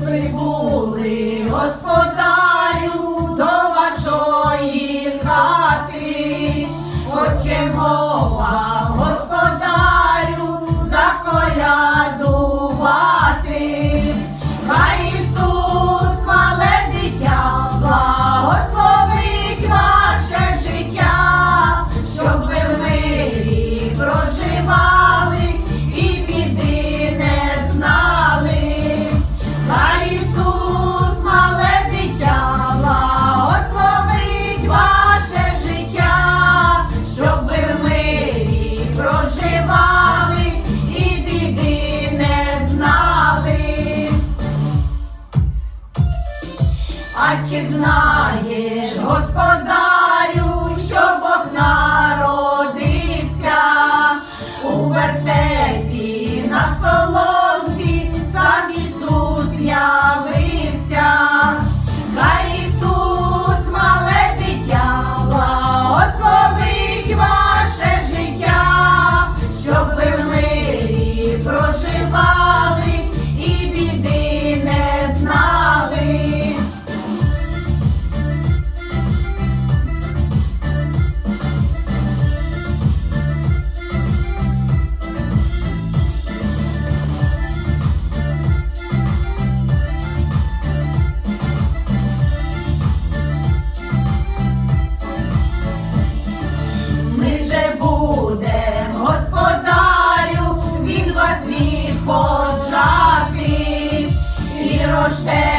прибули, Господь. чи знаєш, Господа? відпочати і рождений.